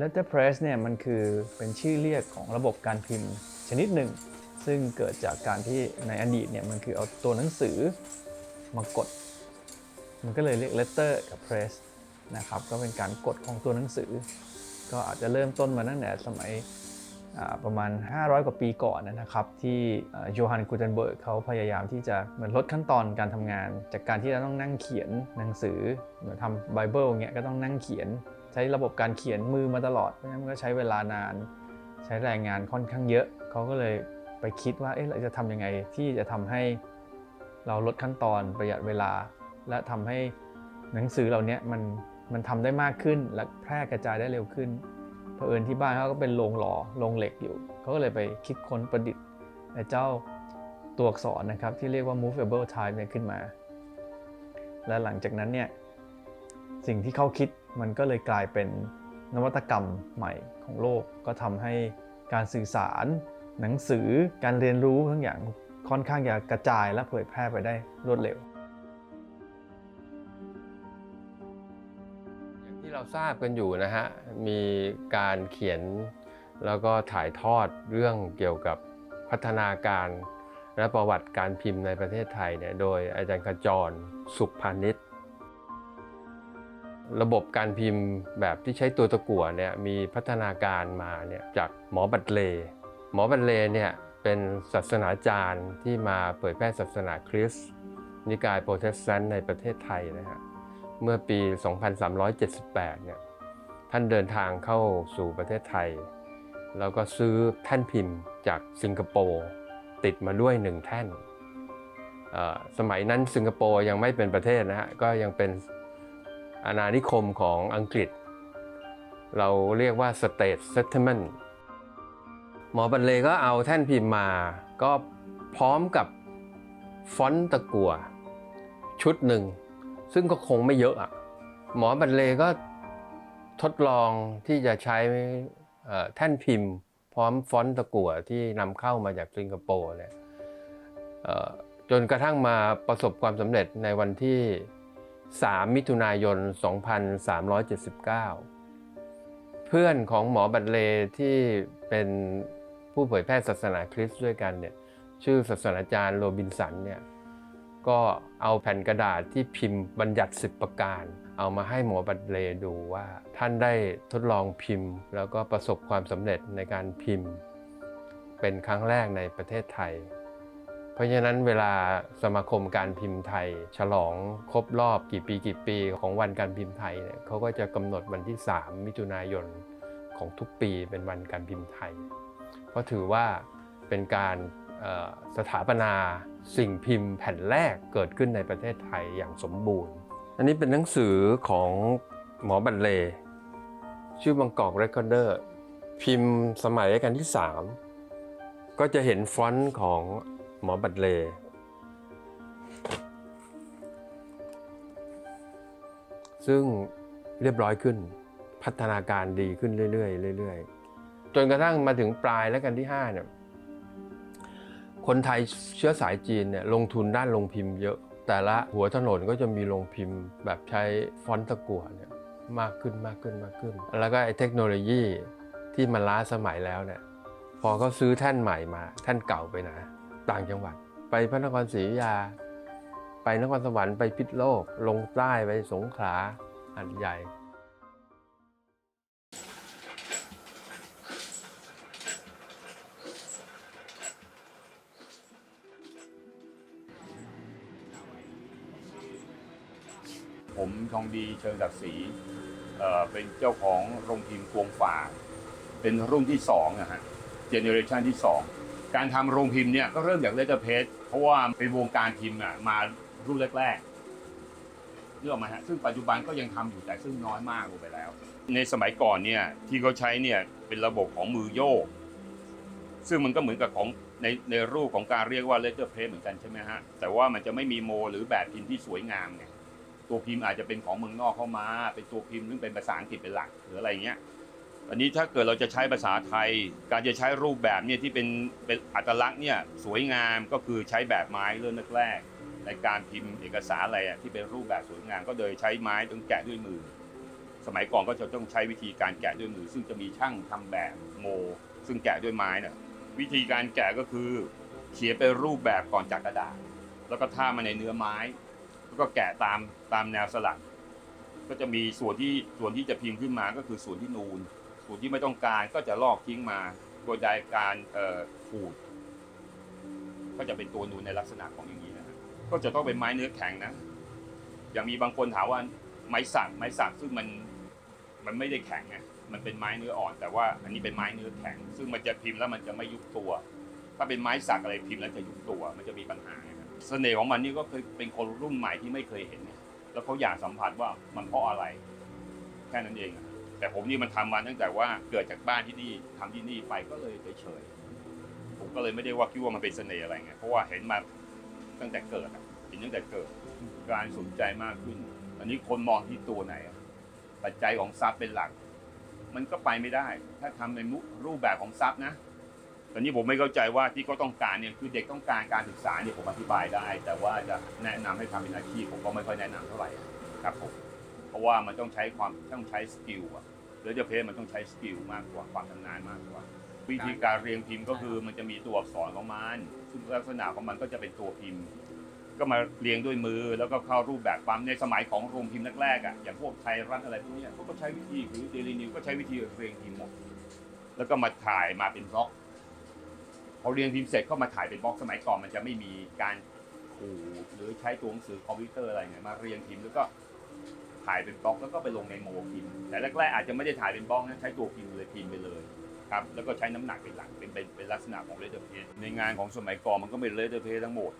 letterpress เนี่ยมันคือเป็นชื่อเรียกของระบบการพิมพ์ชนิดหนึ่ง ซึ่งเกิดจากการที่ในอดีตเนี่ยมันคือเอาตัวหนังสือมากด มันก็เลยเรียก letter กับ press นะครับก็เป็นการกดของตัวหนังสือ ก็อาจจะเริ่มต้นมาตั้งแต่สมัยประมาณ 500 กว่าปีก่อนนะครับ ที่โยฮันกูเทนเบิร์กเขาพยายามที่จะเหมือนลดขั้นตอนการทำงาน จากการที่เราต้องนั่งเขียนหนังสือเหมือนทำไบเบิลเงี้ยก็ต้องนั่งเขียน ใช้ระบบการเขียนมือมาตลอดเพราะฉะนั้นก็ใช้เวลานาน ใช้แรงงานค่อนข้างเยอะ เขาก็เลยไปคิดว่าเอ๊ะเราจะทำยังไงที่จะทำให้เราลดขั้นตอนประหยัดเวลา และทำให้หนังสือเหล่านี้มันมันทำได้มากขึ้นและแพร่กระจายได้เร็วขึ้นเผอิญที่บ้านเขาก็เป็นโรงหล่อโรงเหล็กอยู่ เขาก็เลยไปคิดค้นประดิษฐ์ไอ้เจ้าตัวอักษรนะครับที่เรียกว่า movable type เนี่ยขึ้นมา และหลังจากนั้นเนี่ยสิ่งที่เขาคิด มันก็เลยกลายเป็นนวัตกรรมใหม่ของโลก ก็ทำให้การสื่อสาร หนังสือการเรียนรู้ทั้งอย่างค่อนข้างจะกระจายและเผยแพร่ไปได้รวดเร็ว อย่างที่เราทราบกันอยู่นะฮะ มีการเขียนแล้วก็ถ่ายทอดเรื่องเกี่ยวกับพัฒนาการและประวัติการพิมพ์ในประเทศไทยเนี่ยโดยอาจารย์ขจรสุขพาณิชย์ ระบบการพิมพ์แบบที่ใช้ตัวตะกั่วเนี่ยมีพัฒนาการมาเนี่ยจากหมอบัตเล หมอบัตเลเนี่ยเป็นศาสนาจารย์ที่มาเผยแพร่ศาสนาคริสต์นิกายโปรเตสแตนต์ในประเทศไทยนะฮะเมื่อปี 2378 เนี่ยท่านเดินทางเข้าสู่ประเทศไทย แล้วก็ซื้อแท่นพิมพ์จากสิงคโปร์ติดมาด้วยหนึ่งแท่น สมัยนั้นสิงคโปร์ยังไม่เป็นประเทศนะฮะก็ยังเป็น อาณานิคมของอังกฤษ เราเรียกว่า state settlement หมอบันเลก็เอาแท่นพิมพ์มาก็พร้อมกับฟอนต์ตะกัวชุดหนึ่ง ซึ่งก็คงไม่เยอะอะหมอบันเลก็ทดลองที่จะใช้แท่นพิมพ์ พร้อมฟอนต์ตะกั่วที่นำเข้ามาจากสิงคโปร์เนี่ยจนกระทั่งมาประสบความสำเร็จในวันที่ 3 มิถุนายน 2379 เพื่อนของหมอบัตเลที่เป็นผู้เผยแพร่ศาสนาคริสต์ด้วยกันเนี่ยชื่อศาสนาจารย์โรบินสันเนี่ยก็เอาแผ่นกระดาษที่พิมพ์บัญญัติ 10 ประการ เอามาให้หมอบัตเลดูว่า ท่านได้ทดลองพิมพ์ แล้วก็ประสบความสำเร็จในการพิมพ์ เป็นครั้งแรกในประเทศไทย เพราะฉะนั้นเวลาสมาคมการพิมพ์ไทย ฉลองครบรอบกี่ปีกี่ปีของวันการพิมพ์ไทยเนี่ยเขาก็จะกำหนดวันที่ 3 มิถุนายนของทุกปีเป็นวันการพิมพ์ไทย เพราะถือว่าเป็นการสถาปนาสิ่งพิมพ์แผ่นแรกเกิดขึ้นในประเทศไทยอย่างสมบูรณ์ อันนี้เป็นหนังสือของหมอบันเล ชื่อบางกอกเรคคอร์เดอร์พิมพ์สมัยรัชกาลที่ 3 ก็จะเห็นฟอนต์ของ หมอบัตเล ซึ่งเรียบร้อยขึ้น พัฒนาการดีขึ้นเรื่อยๆเรื่อยๆ จนกระทั่งมาถึงปลายแล้วกันที่5เนี่ยคนไทยเชื้อสายจีนเนี่ยลงทุนด้านลงพิมพ์เยอะ แต่ละหัวถนนก็จะมีลงพิมพ์ แบบใช้ฟอนต์ตะกั่วเนี่ยมากขึ้นมากขึ้นมากขึ้น แล้วก็ไอ้เทคโนโลยีที่มันล้าสมัยแล้วเนี่ยพอเขาซื้อแท่นใหม่มา แท่นเก่าไปนะ ต่างจังหวัด ไปพระนครศรีอยุธยา ไปนครสวรรค์ไปพิษโลก ลงใต้ไปสงขลาหัดใหญ่ผมทองดีเชิงศักดิ์ศรีเอ่อเป็นเจ้าของโรงพิมพ์กวงฝา เป็นรุ่นที่สองนะฮะ เจเนอเรชันที่สอง การทำโรงพิมพ์เนี่ยก็เริ่มจากเลเตอร์เพจเพราะว่าเป็นวงการพิมพ์อะมารุ่นแรกๆเรื่องมาฮะซึ่งปัจจุบันก็ยังทำอยู่แต่ซึ่งน้อยมากลงไปแล้ว ในสมัยก่อนเนี่ยที่เขาใช้เนี่ยเป็นระบบของมือโยก ซึ่งมันก็เหมือนกับของในในรูปของการเรียกว่าเลเตอร์เพจเหมือนกันใช่ไหมฮะแต่ว่ามันจะไม่มีโม หรือแบบพิมพ์ที่สวยงามไงตัวพิมพ์อาจจะเป็นของเมืองนอกเข้ามา เป็นตัวพิมพ์ซึ่งเป็นภาษาอังกฤษเป็นหลักหรืออะไรเงี้ย อันนี้ถ้าเกิดเราจะใช้ภาษาไทย การจะใช้รูปแบบเนี่ยที่เป็นเป็นอัตลักษณ์เนี่ยสวยงามก็คือใช้แบบไม้เริ่มแรกๆในการพิมพ์เอกสารอะไรอะที่เป็นรูปแบบสวยงามก็โดยใช้ไม้ต้องแกะด้วยมือ สมัยก่อนก็จะต้องใช้วิธีการแกะด้วยมือ ซึ่งจะมีช่างทำแบบโม ซึ่งแกะด้วยไม้น่ะวิธีการแกะก็คือเขียนเป็นรูปแบบก่อนจากกระดาษ แล้วก็ท่ามาในเนื้อไม้ แล้วก็แกะตามตามแนวสลักก็จะมีส่วนที่ส่วนที่จะพิมพ์ขึ้นมาก็คือส่วนที่นูน ส่วนที่ไม่ต้องการก็จะลอกทิ้งมา โดยใดการขูด ก็จะเป็นตัวนูนในลักษณะของอย่างนี้นะฮะก็จะต้องเป็นไม้เนื้อแข็งนะ อย่างมีบางคนถามว่าไม้สักไม้สักซึ่งมันมันไม่ได้แข็งไงมันเป็นไม้เนื้ออ่อน แต่ว่าอันนี้เป็นไม้เนื้อแข็ง ซึ่งมันจะพิมพ์แล้วมันจะไม่ยุบตัว ถ้าเป็นไม้สักอะไรพิมพ์แล้วจะยุบตัว มันจะมีปัญหาเสน่ห์ของมันนี่ก็คือเป็นคนรุ่นใหม่ที่ไม่เคยเห็น แล้วเขาอยากสัมผัสว่ามันเพราะอะไร แค่นั้นเองอะ แต่ผมนี่มันทำมาตั้งแต่ว่าเกิดจากบ้านที่นี่ทำที่นี่ไปก็เลยเฉยๆผมก็เลยไม่ได้ว่าคิดว่ามันเป็นเสน่ห์อะไรไงเพราะว่าเห็นมาตั้งแต่เกิดเห็นตั้งแต่เกิดการสนใจมากขึ้น อันนี้คนมองที่ตัวไหนปัจจัยของทรัพย์เป็นหลัก มันก็ไปไม่ได้ ถ้าทำในรูปแบบของทรัพย์นะตอนนี้ผมไม่เข้าใจว่าที่เขาต้องการเนี่ยคือเด็กต้องการการศึกษาเนี่ยผมอธิบายได้ แต่ว่าจะแนะนำให้ทำเป็นอาชีพผมก็ไม่ค่อยแนะนำเท่าไหร่ครับผม เพราะว่ามันต้องใช้ความต้องใช้สกิลอะแล้วจะเพจมันต้องใช้สกิลมากกว่าความชำนาญมากกว่า วิธีการเรียงพิมพ์ก็คือมันจะมีตัวอักษรของมันซึ่งลักษณะของมันก็จะเป็นตัวพิมพ์ ก็มาเรียงด้วยมือแล้วก็เข้ารูปแบบปั๊มในสมัยของโรงพิมพ์แรกๆอะอย่างพวกไทยรัฐอะไรพวกเนี้ยเขาก็ใช้วิธีหรือเดลินิวก็ใช้วิธีเรียงพิมพ์หมดแล้วก็มาถ่ายมาเป็นบล็อกพอเรียงพิมพ์เสร็จก็มาถ่ายเป็นบล็อกสมัยก่อนมันจะไม่มีการขูดหรือใช้ตัวหนังสือคอมพิวเตอร์อะไรเงี้ยมาเรียงพิมพ์แล้วก็ ถ่ายเป็นบล็อกแล้วก็ไปลงในโมพิมพ์แต่แรกๆอาจจะไม่ได้ถ่ายเป็นบล็อกนะใช้ตัวพิมพ์เลยพิมพ์ไปเลยครับแล้วก็ใช้น้ำหนักเป็นหลักเป็นเป็นเป็นลักษณะของเลเ e อร์เพในงานของสมัยก่อนมันก็เป็นเลเ e อร์เพทั้งหมด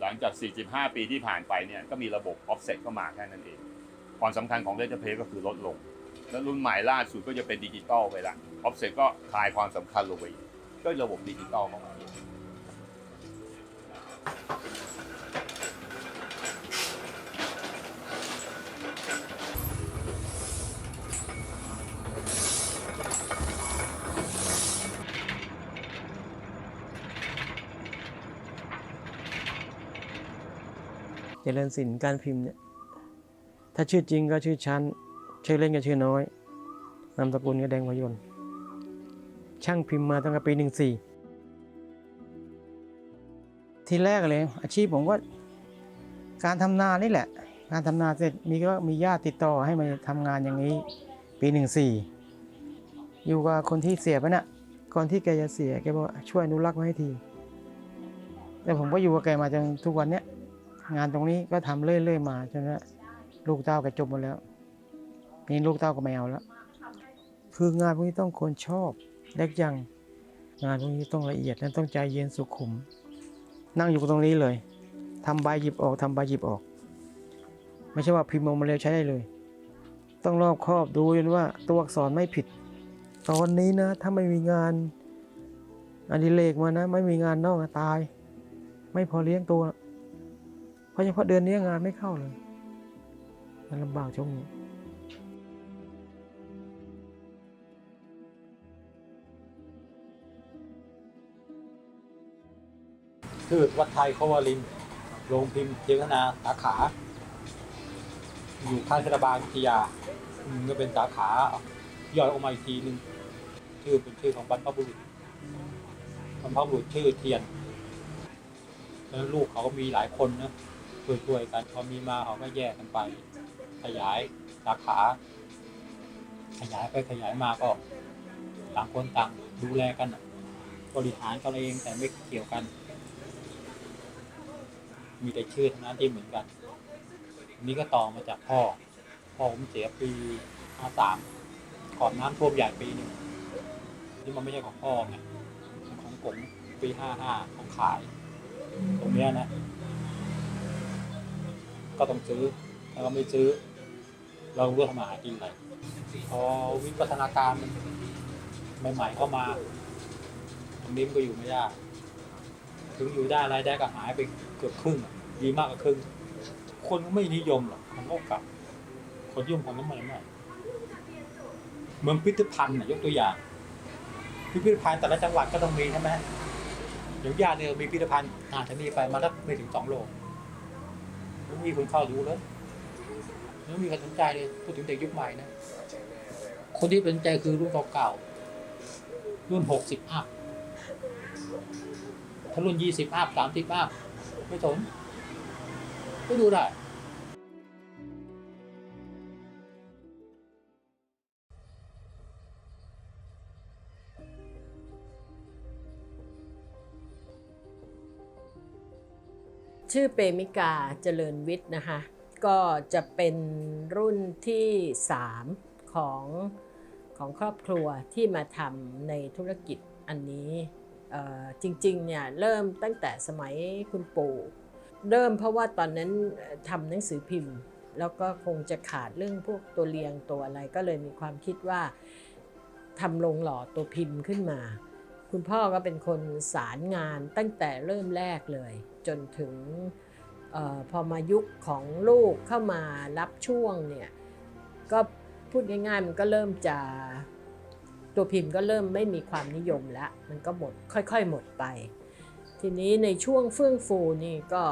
หลังจาก 45 ปีที่ผ่านไปเนี่ยก็มีระบบ offset เข้ามาแค่นั้นเอง ความสำคัญของ data pay ก็คือลดลง แล้วรุ่นใหม่ล่าสุดก็จะเป็นดิจิตอลไปละ offset ก็คลายความสำคัญลงไปกก็ระบบดิจิตอลเข้ามา เจริญสินการพิมพ์เนี่ยถ้าชื่อจริงก็ชื่อชั้น ชื่อเล่นก็ชื่อน้อย นามสกุลก็แดงพยนต์ช่างพิมพ์มาตั้งแต่ปีหนึ่งสี่ทีแรกเลย อาชีพผมก็การทำนานี่แหละ งานทำนาเสร็จมีก็มีญาติติดต่อให้มาทำงานอย่างนี้ ปีหนึ่งสี่อยู่กับคนที่เสียไปน่ะก่อนที่แกจะเสียแกบอกช่วยอนุรักษ์ไว้ให้ที แต่ผมก็อยู่กับแกมาจนทุกวันเนี้ย งานตรงนี้ก็ทำเรื่อยๆมาจนว่าลูกเต้าก็จบหมดแล้วนี่ลูกเต้าก็ไม่เอาแล้วคืองานพวกนี้ต้องคนชอบเล็กยังงานพวกนี้ต้องละเอียดและต้องใจเย็นสุขุม นั่งอยู่ตรงนี้เลยทำใบหยิบออกทำใบหยิบออก ไม่ใช่ว่าพิมพ์ออกมาเร็วใช้ได้เลย ต้องรอบคอบดูจนว่าตัวอักษรไม่ผิด ตอนนี้นะ ถ้าไม่มีงานอดิเรกมานะ ไม่มีงานนอกนะตาย ไม่พอเลี้ยงตัว ราะเฉพาะเดือนนี้งานไม่เข้าเลยมันลำบากช่วงนี้ชื่อวัดไทยเขาวารินโรงพิมพ์เจตนาสาขา อยู่ข้างเทศบาลวิทยาก็เป็นสาขาย่อยออกมาอีกทีหนึ่งชื่อเป็นชื่อของบรรพบุรุษบรรพบุรุษชื่อเทียน แล้วลูกเขาก็มีหลายคนนะ ช่วยๆกันพอมีมาเขาก็แยกกันไป ขยายสาขา ขยายไปขยายมาก็ต่างคนต่างดูแลกันบริหารกันเองแต่ไม่เกี่ยวกัน มีแต่ชื่อเท่านั้นที่เหมือนกันนนี้ก็ต่อมาจากพ่อ พ่อผมเสียปีห้าสามก่อนน้ำท่วมใหญ่ปีหนึ่งนี่มันไม่ใช่ของพ่อไงของผมปีห้าห้าของขาย ตรงเนี้ยนะ ก็ต้องซื้อถ้าเราไม่ซื้อ เราเลือกทำมาหากินไรพอวิวัฒนาการมันใหม่ๆเข้ามาตรงนี้มันก็อยู่ไม่ได้ถึงอยู่ได้รายได้ก็หายไปเกือบครึ่งดีมากกว่าครึ่งคนก็ไม่นิยมหรอกมันก็กลับ คนยมของน้ำมันมากเหมือนพิพิธภัณฑ์น่ะยกตัวอย่างพิพิธภัณฑ์แต่ละจังหวัดก็ต้องมีใช่ไหมอย่างญาติเนี่ยมีพิพิธภัณฑ์อ่านทางนี้ไปมาแล้วไม่ถึงสองโล ไม่มีคนเข้าดูเลยไม่มีใครสนใจเลยพูดถึงเด็กยุคใหม่นะคนที่เป็นใจคือรุ่นเก่าๆรุ่นหกสิบอัพถ้ารุ่นยี่สิบอัพสามสิบอัพไม่สนไม่ดูได้ ชื่อเปมิกาเจริญวิทย์นะคะ ก็จะเป็นรุ่นที่ 3 ของของครอบครัวที่มาทำในธุรกิจอันนี้จริงๆเนี่ยเริ่มตั้งแต่สมัยคุณปู่เริ่มเพราะว่าตอนนั้นทำหนังสือพิมพ์ แล้วก็คงจะขาดเรื่องพวกตัวเรียงตัวอะไรก็เลยมีความคิดว่าทำลงหล่อตัวพิมพ์ขึ้นมา คุณพ่อก็เป็นคนสารงานตั้งแต่เริ่มแรกเลย จนถึงออพอมายุคของลูกเข้ามารับช่วงเนี่ย ก็พูดง่ายๆ มันก็เริ่มจะตัวพิมพ์ก็เริ่มไม่มีความนิยมแล้ว มันก็หมดค่อยๆหมดไป ทีนี้ในช่วงเฟื่องฟูนี่ก็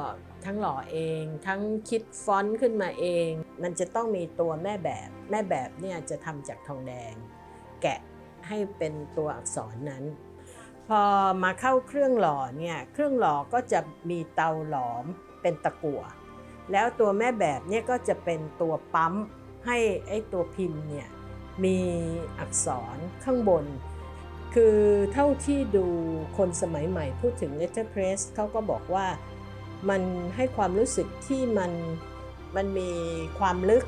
ทั้งหล่อเองทั้งคิดฟอนต์ขึ้นมาเอง มันจะต้องมีตัวแม่แบบ แม่แบบเนี่ยจะทำจากทองแดง แกะให้เป็นตัวอักษรนั้น พอมาเข้าเครื่องหล่อเนี่ยเครื่องหล่อก็จะมีเตาหลอมเป็นตะกั่วแล้วตัวแม่แบบเนี่ยก็จะเป็นตัวปั๊มให้ไอ้ตัวพิมพ์เนี่ยมีอักษรข้างบน คือเท่าที่ดูคนสมัยใหม่พูดถึง letterpress เขาก็บอกว่ามันให้ความรู้สึกที่มันมันมีความลึก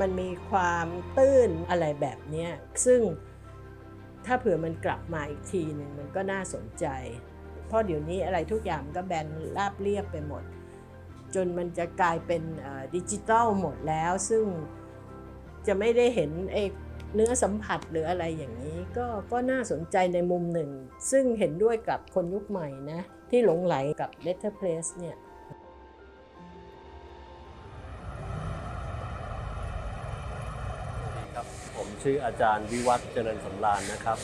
มันมีความตื้นอะไรแบบนี้ซึ่ง ถ้าเผื่อมันกลับมาอีกทีหนึ่งมันก็น่าสนใจ เพราะเดี๋ยวนี้อะไรทุกอย่างก็แบนราบเรียบไปหมด จนมันจะกลายเป็นดิจิตอลหมดแล้ว ซึ่งจะไม่ได้เห็นไอ้เนื้อสัมผัสหรืออะไรอย่างนี้ก็ก็น่าสนใจในมุมหนึ่ง ซึ่งเห็นด้วยกับคนยุคใหม่นะ ที่หลงไหลกับ Letterpress เนี่ย ชื่ออาจารย์วิวัฒน์เจริญสำราญนะครับ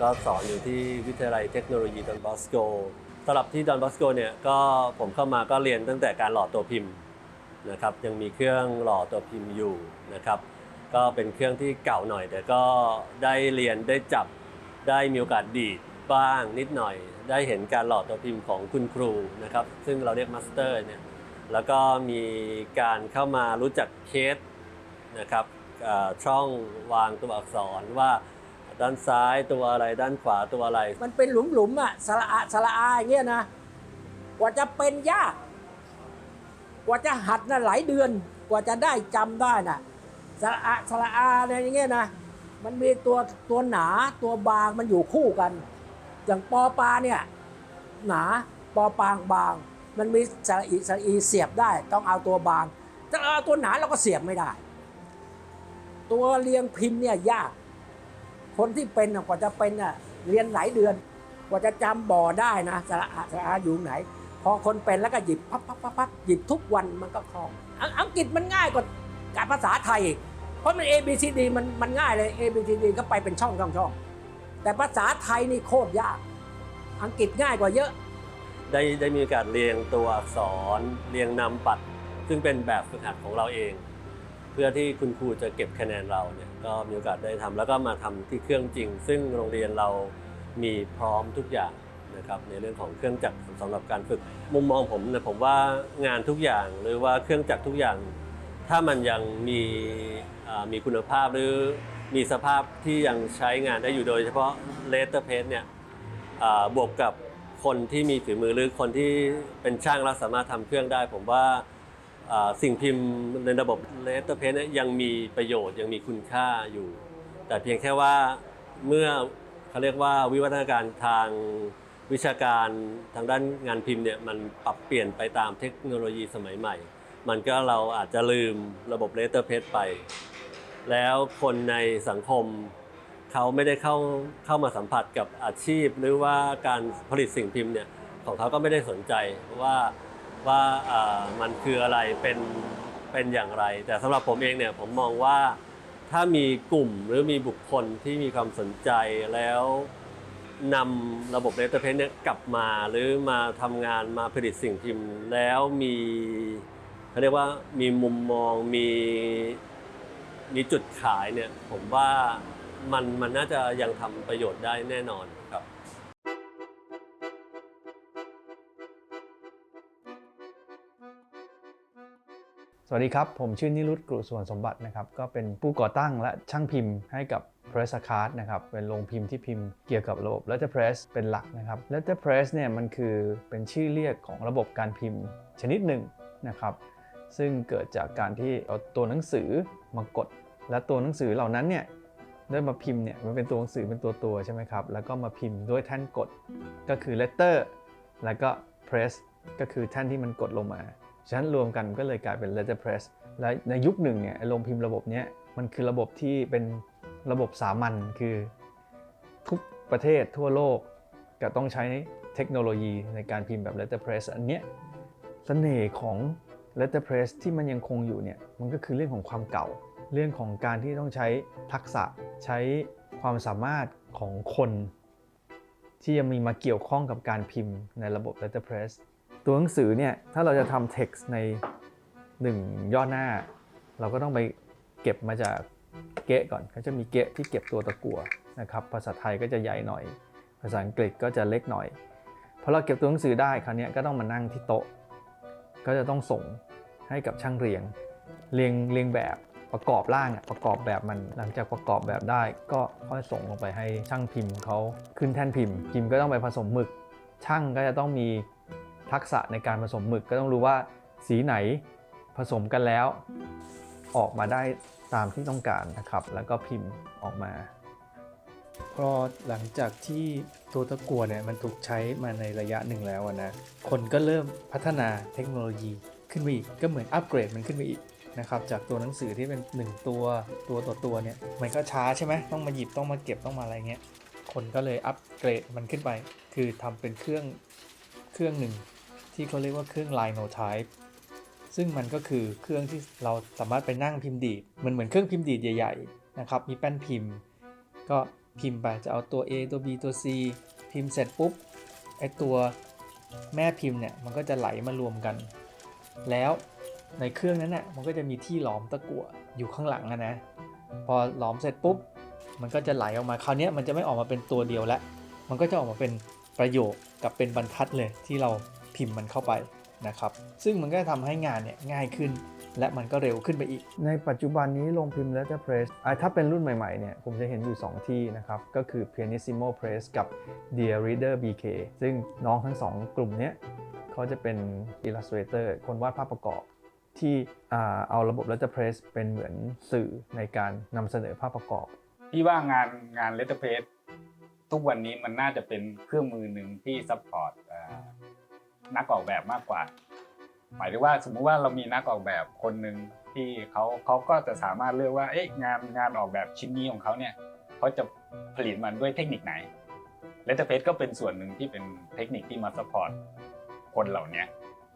ก็สอนอยู่ที่วิทยาลัยเทคโนโลยีดอนบอสโกสำหรับที่ดอนบอสโกเนี่ยก็ผมเข้ามาก็เรียนตั้งแต่การหล่อตัวพิมพ์นะครับยังมีเครื่องหล่อตัวพิมพ์อยู่นะครับ ก็เป็นเครื่องที่เก่าหน่อย แต่ก็ได้เรียนได้จับได้มีโอกาสดีดบ้างนิดหน่อย ได้เห็นการหล่อตัวพิมพ์ของคุณครูนะครับ ซึ่งเราเรียกมาสเตอร์เนี่ยแล้วก็มีการเข้ามารู้จักเคสนะครับ ช่องวางตัวอักษรว่าด้านซ้ายตัวอะไรด้านขวาตัวอะไร มันเป็นหลุมหลุมๆอะสระอะสระอาอย่างเงี้ยนะ กว่าจะเป็นยาก กว่าจะหัดนะหลายเดือน กว่าจะได้จำได้น่ะสระอะสระอาอะไรอย่างเงี้ยนะ มันมีตัวตัวหนาตัวบางมันอยู่คู่กัน อย่างปอปลาเนี่ย หนาปอปางบาง มันมีสระอีสระอีเสียบได้ ต้องเอาตัวบางถ้าเอาตัวหนาเราก็เสียบไม่ได้ ตัวเรียงพิมพ์เนี่ยยาก คนที่เป็นกว่าจะเป็นน่ะเรียนหลายเดือน กว่าจะจำบ่อได้นะสระอะสระอาอยู่ไหน พอคนเป็นแล้วก็หยิบพับพับพับพับหยิบทุกวันมันก็คล่อง อังกฤษมันง่ายกว่าการภาษาไทยอีกเพราะมัน A B C D มันมันง่ายเลย A B C D ก็ไปเป็นช่องช่องช่องแต่ภาษาไทยนี่โคตรยาก อังกฤษง่ายกว่าเยอะ ได้ได้มีโอกาสเรียงตัวอักษรเรียงนำปัด ซึ่งเป็นแบบฝึกหัดของเราเอง พื่อที่คุณครูจะเก็บคะแนนเราเนี่ยก็มีโอกาสได้ทำแล้วก็มาทำที่เครื่องจริง ซึ่งโรงเรียนเรามีพร้อมทุกอย่างนะครับในเรื่องของเครื่องจักรสำหรับการฝึก มุมมองผมเนี่ยผมว่างานทุกอย่างหรือว่าเครื่องจักรทุกอย่าง ถ้ามันยังมีมีคุณภาพหรือมีสภาพที่ยังใช้งานได้อยู่โดยเฉพาะเลเตอร์เพสเนี่ยบวกกับคนที่มีฝีมือหรือคนที่เป็นช่างแล้วสามารถทำเครื่องได้ ผมว่า สิ่งพิมพ์ในระบบ Letterpress เนี่ยยังมีประโยชน์ยังมีคุณค่าอยู่ แต่เพียงแค่ว่าเมื่อเขาเรียกว่าวิวัฒนาการทางวิชาการทางด้านงานพิมพ์เนี่ยมันปรับเปลี่ยนไปตามเทคโนโลยีสมัยใหม่ มันก็เราอาจจะลืมระบบ Letterpress ไป แล้วคนในสังคมเขาไม่ได้เข้าเข้ามาสัมผัสกับอาชีพ หรือว่าการผลิตสิ่งพิมพ์เนี่ยของเขาก็ไม่ได้สนใจว่า ว่ามันคืออะไรเป็นเป็นอย่างไร แต่สำหรับผมเองเนี่ยผมมองว่าถ้ามีกลุ่มหรือมีบุคคลที่มีความสนใจแล้วนำระบบเลเตอร์เพนเนี่ยกลับมาหรือมาทำงานมาผลิตสิ่งพิมพ์ แล้วมีเขาเรียกว่ามีมุมมองมีมีจุดขายเนี่ยผมว่ามันมันน่าจะยังทำประโยชน์ได้แน่นอน สวัสดีครับ ผมชื่อนิรุตกรุสวนสมบัตินะครับ ก็เป็นผู้ก่อตั้งและช่างพิมพ์ให้กับ Press a Card นะครับ เป็นโรงพิมพ์ที่พิมพ์เกี่ยวกับระบบ Letterpress เป็นหลักนะครับ Letterpress เนี่ยมันคือเป็นชื่อเรียกของระบบการพิมพ์ชนิดหนึ่งนะครับ ซึ่งเกิดจากการที่เอาตัวหนังสือมากด และตัวหนังสือเหล่านั้นเนี่ยได้มาพิมพ์เนี่ยมันเป็นตัวหนังสือเป็นตัวตัวใช่ไหมครับ แล้วก็มาพิมพ์ด้วยแท่นกดก็คือ letter แล้วก็ press ก็คือแท่นที่มันกดลงมา ฉะนั้นรวมกันก็เลยกลายเป็น letterpress และในยุคหนึ่งเนี่ยโรงพิมพ์ระบบเนี้ยมันคือระบบที่เป็นระบบสามัญคือทุกประเทศทั่วโลกก็ต้องใช้เทคโนโลยีในการพิมพ์แบบ letterpress อันเนี้ยเสน่ห์ของ letterpress ที่มันยังคงอยู่เนี่ยมันก็คือเรื่องของความเก่า เรื่องของการที่ต้องใช้ทักษะใช้ความสามารถของคน ที่ยังมีมาเกี่ยวข้องกับการพิมพ์ในระบบ letterpress ตัวหนังสือเนี่ยถ้าเราจะทำ text ใน 1 ย่อหน้า เราก็ต้องไปเก็บมาจากเกะก่อนเขาจะมีเกะที่เก็บตัวตะกั่วนะครับภาษาไทยก็จะใหญ่หน่อย ภาษาอังกฤษก็จะเล็กหน่อยพอเราเก็บตัวหนังสือได้คราวนี้ก็ต้องมานั่งที่โต๊ะ ก็จะต้องส่งให้กับช่างเรียงเรียงเรียงแบบประกอบร่างอะประกอบแบบมันหลังจากประกอบแบบได้ ก็ค่อยส่งลงไปให้ช่างพิมพ์เขาขึ้นแท่นพิมพ์ พิมพ์ก็ต้องไปผสมหมึกช่างก็จะต้องมี ทักษะในการผสมหมึกก็ต้องรู้ว่าสีไหนผสมกันแล้ว ออกมาได้ตามที่ต้องการนะครับ แล้วก็พิมพ์ออกมาพอหลังจากที่ตัวตะกัวเนี่ยมันถูกใช้มาในระยะหนึ่งแล้วนะคนก็เริ่มพัฒนาเทคโนโลยีขึ้นไปอีกก็เหมือนอัปเกรดมันขึ้นไปอีกนะครับจากตัวหนังสือที่เป็น 1 ตัวตัวต่อตัวเนี่ยมันก็ช้าใช่ไหมต้องมาหยิบต้องมาเก็บต้องมาอะไรเงี้ยคนก็เลยอัปเกรดมันขึ้นไป คือทำเป็นเครื่องเครื่องหนึ่ง ที่เขาเรียกว่าเครื่อง Linotype ซึ่งมันก็คือเครื่องที่เราสามารถไปนั่งพิมพ์ดีดมันเหมือนเครื่องพิมพ์ดีดใหญ่ๆนะครับมีแป้นพิมพ์ ก็พิมพ์ไปจะเอาตัว A ตัว B ตัว C พิมพ์เสร็จปุ๊บไอตัวแม่พิมพ์เนี่ยมันก็จะไหลมารวมกัน แล้วในเครื่องนั้นน่ะมันก็จะมีที่หลอมตะกั่วอยู่ข้างหลังอะนะ พอหลอมเสร็จปุ๊บ มันก็จะไหลออกมาคราวนี้มันจะไม่ออกมาเป็นตัวเดียวแล้ว มันก็จะออกมาเป็นประโยคกับเป็นบรรทัดเลยที่เรา พิมพ์มันเข้าไปนะครับซึ่งมันก็ทำให้งานเนี่ยง่ายขึ้น และมันก็เร็วขึ้นไปอีก ในปัจจุบันนี้โรงพิมพ์ Letterpress อะถ้าเป็นรุ่นใหม่ๆเนี่ยผมจะเห็นอยู่ 2 ที่นะครับ ก็คือ Pianissimo Press กับ Dear Reader BK ซึ่งน้องทั้ง 2 กลุ่มเนี้ยเขาจะเป็น Illustrator คนวาดภาพประกอบที่อ่าเอาระบบ Letterpress เป็นเหมือนสื่อในการนำเสนอภาพประกอบ พี่ว่างานงานเลตเตอร์เพจทุกวันนี้มันน่าจะเป็นเครื่องมือหนึ่งที่ซัพพอร์ต นักออกแบบมากกว่า หมายถึงว่าสมมุติว่าเรามีนักออกแบบคนหนึ่งที่เขาเขาก็จะสามารถเลือกว่าเอ๊ะงานงานออกแบบชิ้นนี้ของเขาเนี่ยเขาจะผลิตมันด้วยเทคนิคไหนเลตเตอร์เพจก็เป็นส่วนหนึ่งที่เป็นเทคนิคที่มาซัพพอร์ตคนเหล่านี้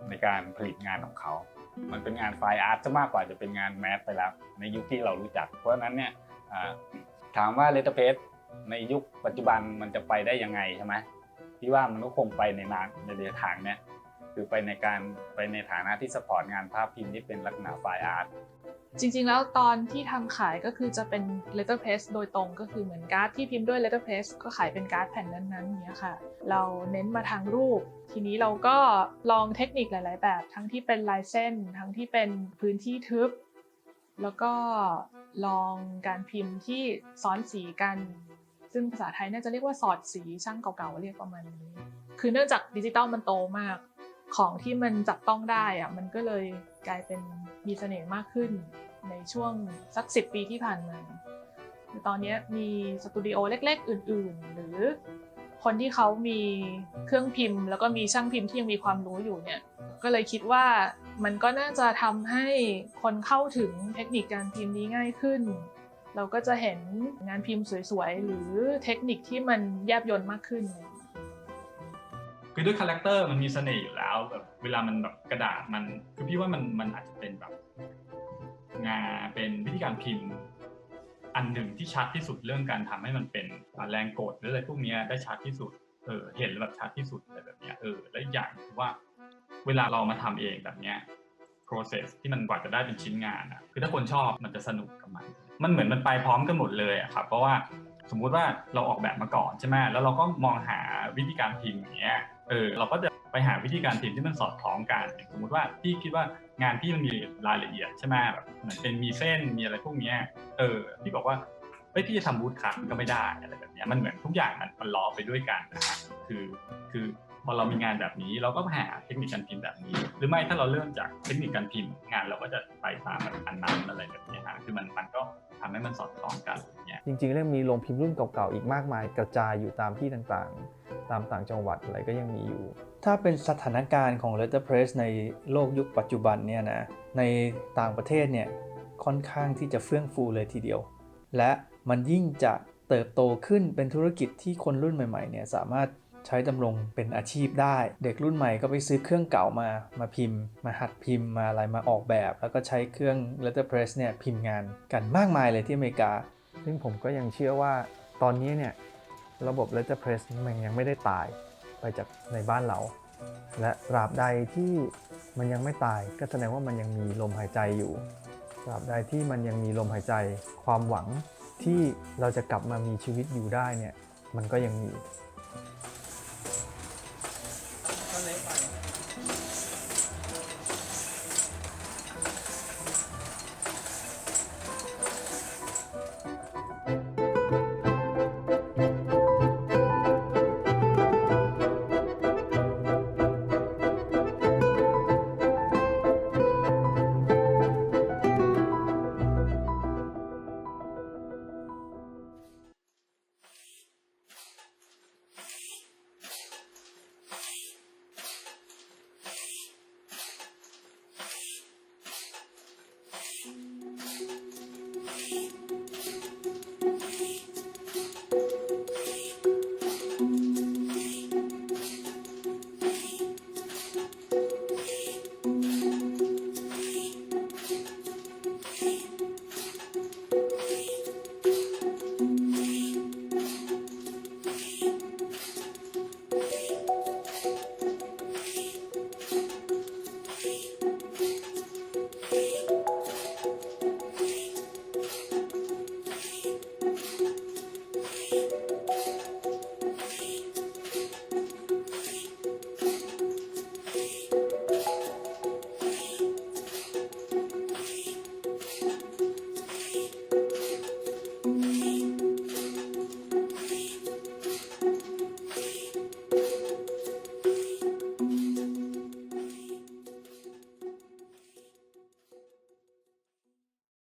ในการผลิตงานของเขา มันเป็นงานไฟอาร์ตซะมากกว่าจะเป็นงานแมสไปแล้ว ในยุคที่เรารู้จัก เพราะนั้นเนี่ยถามว่าเลตเตอร์เพจในยุคปัจจุบันมันจะไปได้ยังไงใช่ไหม พี่ว่ามันก็คงไปในนานในทางเนี่ยคือไปในการไปในฐานะที่สปอร์ตงานภาพพิมพ์ที่เป็นลักษณะไฟล์อาร์ตจริงๆ แล้วตอนที่ทำขายก็คือจะเป็น letterpress โดยตรงก็คือเหมือนการ์ดที่พิมพ์ด้วย letterpress ก็ขายเป็นการ์ดแผ่นนั้นๆอย่างเงี้ยค่ะ เราเน้นมาทางรูป ทีนี้เราก็ลองเทคนิคหลาย ๆ แบบ ทั้งที่เป็นลายเส้น ทั้งที่เป็นพื้นที่ทึบ แล้วก็ลองการพิมพ์ที่ซ้อนสีกัน ซึ่งภาษาไทยน่าจะเรียกว่าสอดสีช่างเก่าๆเรียกประมาณนี้ คือเนื่องจากดิจิตอลมันโตมาก ของที่มันจับต้องได้อะมันก็เลยกลายเป็นมีเสน่ห์มากขึ้นในช่วงสัก 10 ปีที่ผ่านมาตอนนี้มีสตูดิโอเล็กๆ อื่นๆ หรือคนที่เขามีเครื่องพิมพ์ แล้วก็มีช่างพิมพ์ที่ยังมีความรู้อยู่เนี่ย ก็เลยคิดว่ามันก็น่าจะทำให้คนเข้าถึงเทคนิคการพิมพ์นี้ง่ายขึ้น เราก็จะเห็นงานพิมพ์สวยๆ หรือเทคนิคที่มันแยบยลมากขึ้น คือด้วยคาแรคเตอร์มันมีเสน่ห์อยู่แล้วแบบเวลามันแบบกระดาษมันคือพี่ว่ามันมันอาจจะเป็นแบบงานเป็นวิธีการพิมพ์ อันหนึ่งที่ชัดที่สุดเรื่องการทำให้มันเป็นแรงกดหรืออะไรพวกเนี้ยได้ชัดที่สุดเออเห็นแบบชัดที่สุดอะไรแบบเนี้ยเออและอย่างว่า เวลาเรามาทำเองแบบเนี้ย process ที่มันกว่าจะได้เป็นชิ้นงานอะคือถ้าคนชอบมันจะสนุกกับมัน มันเหมือนมันไปพร้อมกันหมดเลยอะครับเพราะว่าสมมุติว่าเราออกแบบมาก่อนใช่ไหมแล้วเราก็มองหาวิธีการพิมพ์อย่างเงี้ยเออเราก็จะไปหาวิธีการพิมพ์ที่มันสอดคล้องกัน สมมุติว่าพี่คิดว่างานพี่มันมีรายละเอียดใช่ไหมแบบเหมือนเป็นมีเส้นมีอะไรพวกเนี้ยเออพี่บอกว่าเฮ้ยพี่จะทำบูทคัทก็ไม่ได้อะไรแบบเนี้ยมันเหมือนทุกอย่างมันมันล้อไปด้วยกันนะฮะคือคือ พอเรามีงานแบบนี้ เราก็หาเทคนิคการพิมพ์แบบนี้ หรือไม่ถ้าเราเริ่มจากเทคนิคการพิมพ์ งานเราก็จะไปตามแบบอันนั้นอะไรแบบนี้ฮะคือมันมันก็ทำให้มันสอดคล้องกันอย่างเงี้ยจริงๆเรื่องมีโรงพิมพ์รุ่นเก่าๆอีกมากมาย กระจายอยู่ตามที่ต่างๆ ตามต่างจังหวัดอะไรก็ยังมีอยู่ ถ้าเป็นสถานการณ์ของ letterpress ในโลกยุคปัจจุบันเนี่ยนะในต่างประเทศเนี่ยค่อนข้างที่จะเฟื่องฟูเลยทีเดียว และมันยิ่งจะเติบโตขึ้นเป็นธุรกิจที่คนรุ่นใหม่ๆเนี่ยสามารถ ใช้ดำรงเป็นอาชีพได้ เด็กรุ่นใหม่ก็ไปซื้อเครื่องเก่ามามาพิมพ์ มาหัดพิมพ์มาอะไรมาออกแบบ แล้วก็ใช้เครื่อง letterpress เนี่ยพิมพ์งานกันมากมายเลยที่อเมริกา ซึ่งผมก็ยังเชื่อว่าตอนนี้เนี่ยระบบ letterpress มันยังไม่ได้ตายไปจากในบ้านเรา และตราบใดที่มันยังไม่ตาย ก็แสดงว่ามันยังมีลมหายใจอยู่ตราบใดที่มันยังมีลมหายใจ ความหวังที่เราจะกลับมามีชีวิตอยู่ได้เนี่ยมันก็ยังมี